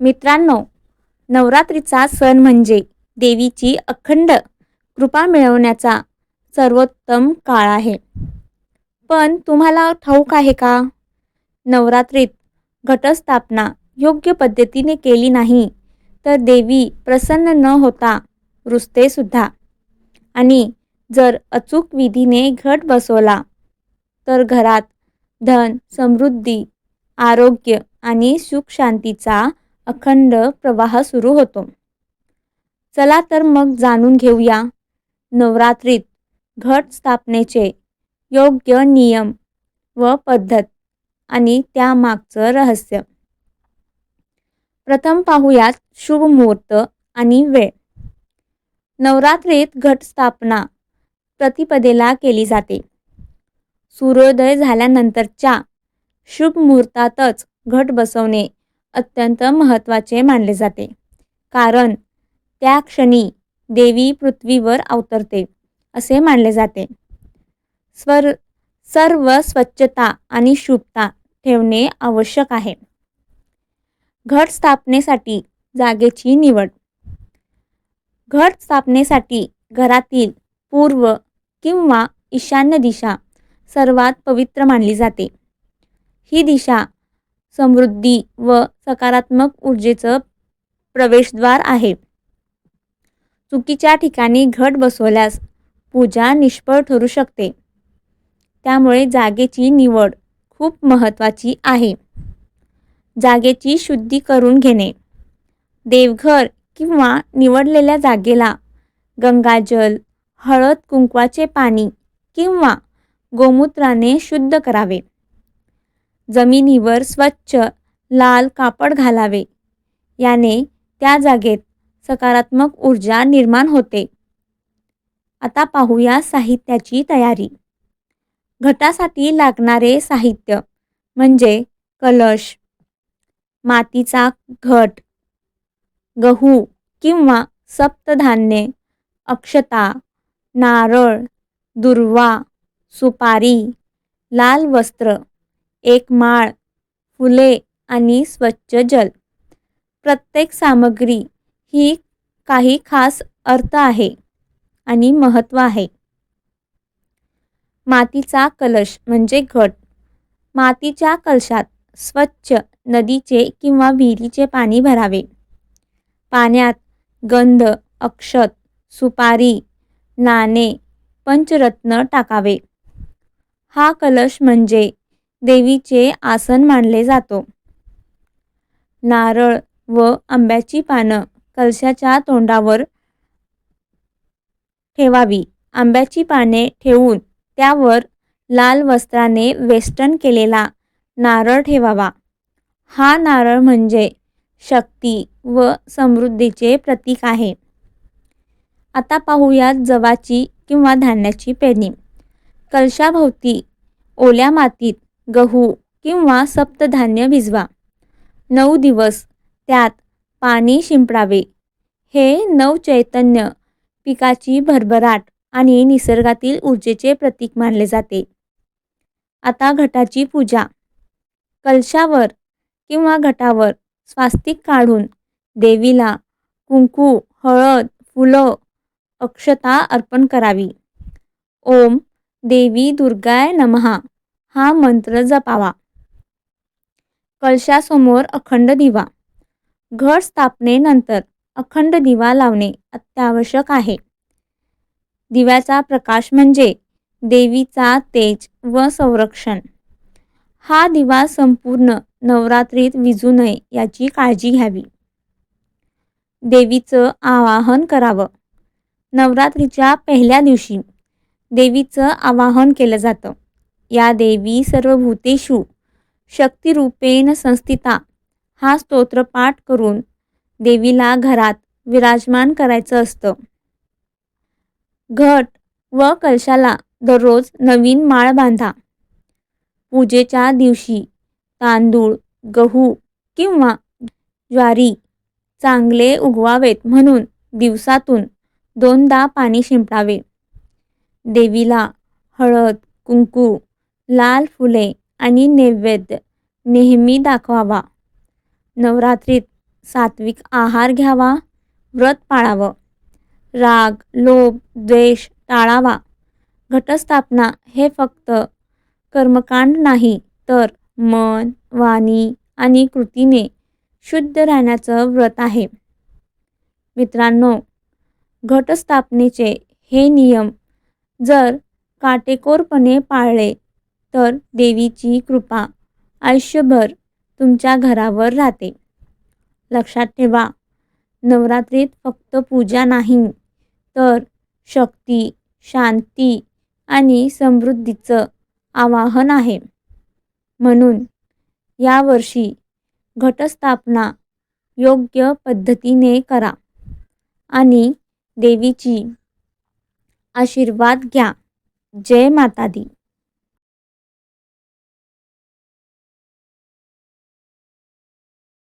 मित्रांनो नवरात्रीचा सण म्हणजे देवीची अखंड कृपा मिळवण्याचा सर्वोत्तम काळ आहे. पण तुम्हाला ठाऊक आहे का? नवरात्रीत घटस्थापना योग्य पद्धतीने केली नाही तर देवी प्रसन्न न होता रुसते सुद्धा. आणि जर अचूक विधीने घट बसवला तर घरात धन समृद्धी आरोग्य आणि सुख शांतीचा अखंड प्रवाह सुरू होतो. चला तर मग जाणून घेऊया. नवरात्रीत घट स्थापनेचे योग्य नियम व पद्धत आणि त्यामागचं रहस्य. प्रथम पाहूयात शुभ मुहूर्त आणि वेळ. नवरात्रीत घटस्थापना प्रतिपदेला केली जाते. सूर्योदय झाल्यानंतरच्या शुभ मुहूर्तातच घट बसवणे अत्यंत महत्त्वाचे मानले जाते. कारण त्या क्षणी देवी पृथ्वीवर अवतरते असे मानले जाते. स्वर सर्व स्वच्छता आणि शुभता ठेवणे आवश्यक आहे. घट स्थापनेसाठी जागेची निवड. घट स्थापनेसाठी घरातील पूर्व किंवा ईशान्य दिशा सर्वात पवित्र मानली जाते. ही दिशा समृद्धी व सकारात्मक ऊर्जेचं प्रवेशद्वार आहे. चुकीच्या ठिकाणी घट बसवल्यास पूजा निष्फळ ठरू शकते. त्यामुळे जागेची निवड खूप महत्त्वाची आहे. जागेची शुद्धी करून घेणे. देवघर किंवा निवडलेल्या जागेला गंगाजल हळद कुंकवाचे पाणी किंवा गोमूत्राने शुद्ध करावे. जमिनीवर स्वच्छ लाल कापड घालावे. याने त्या जागेत सकारात्मक ऊर्जा निर्माण होते. आता पाहूया साहित्याची तयारी. घटासाठी लागणारे साहित्य म्हणजे कलश मातीचा घट गहू किंवा सप्तधान्ये अक्षता नारळ दुर्वा सुपारी लाल वस्त्र एक माळ फुले आणि स्वच्छ जल. प्रत्येक सामग्री ही काही खास अर्थ आहे आणि महत्त्व आहे. मातीचा कलश म्हणजे घट. मातीच्या कलशात स्वच्छ नदीचे किंवा विहिरीचे पाणी भरावे. पाण्यात गंध अक्षत सुपारी नाणे पंचरत्न टाकावे. हा कलश म्हणजे देवीचे आसन मानले जातो. नारळ व आंब्याची पानं कलशाच्या तोंडावर ठेवावी. आंब्याची पाने ठेवून त्यावर लाल वस्त्राने वेष्टन केलेला नारळ ठेवावा. हा नारळ म्हणजे शक्ती व समृद्धीचे प्रतीक आहे. आता पाहूयात जवाची किंवा धान्याची पेरणी. कलशाभोवती ओल्या मातीत गहू किंवा सप्तधान्य भिजवा. नऊ दिवस त्यात पाणी शिंपडावे. हे नवचैतन्य पिकाची भरभराट आणि निसर्गातील ऊर्जेचे प्रतीक मानले जाते. आता घटाची पूजा. कलशावर किंवा घटावर स्वास्तिक काढून देवीला कुंकू हळद फुलं अक्षता अर्पण करावी. ओम देवी दुर्गाय नमहा. हा मंत्र जपावा. कलशासमोर अखंड दिवा. घट स्थापनेनंतर अखंड दिवा लावणे अत्यावश्यक आहे. दिव्याचा प्रकाश म्हणजे देवीचा तेज व संरक्षण. हा दिवा संपूर्ण नवरात्रीत विजू नये याची काळजी घ्यावी. देवीचं आवाहन करावं. नवरात्रीच्या पहिल्या दिवशी देवीचं आवाहन केलं जातं. या देवी सर्वभूतेषु शक्तिरूपेण संस्थिता. हा स्तोत्रपाठ करून देवीला घरात विराजमान करायचं असतं. घट व कलशाला दररोज नवीन माळ बांधा. पूजेच्या दिवशी तांदूळ गहू किंवा ज्वारी चांगले उगवावेत म्हणून दिवसातून दोनदा पाणी शिंपडावे. देवीला हळद कुंकू लाल फुले आणि नैवेद्य नेहमी दाखवावा. नवरात्रीत सात्विक आहार घ्यावा व्रत पाळावं. राग लोभ द्वेष टाळावा. घटस्थापना हे फक्त कर्मकांड नाही तर मन वाणी आणि कृतीने शुद्ध राहण्याचं व्रत आहे. मित्रांनो घटस्थापनेचे हे नियम जर काटेकोरपणे पाळले तर देवीची कृपा आयुष्यभर तुमच्या घरावर राहते. लक्षात ठेवा नवरात्रीत फक्त पूजा नाही तर शक्ती शांती आणि समृद्धीचं आवाहन आहे. म्हणून यावर्षी घटस्थापना योग्य पद्धतीने करा आणि देवीची आशीर्वाद घ्या. जय माता दी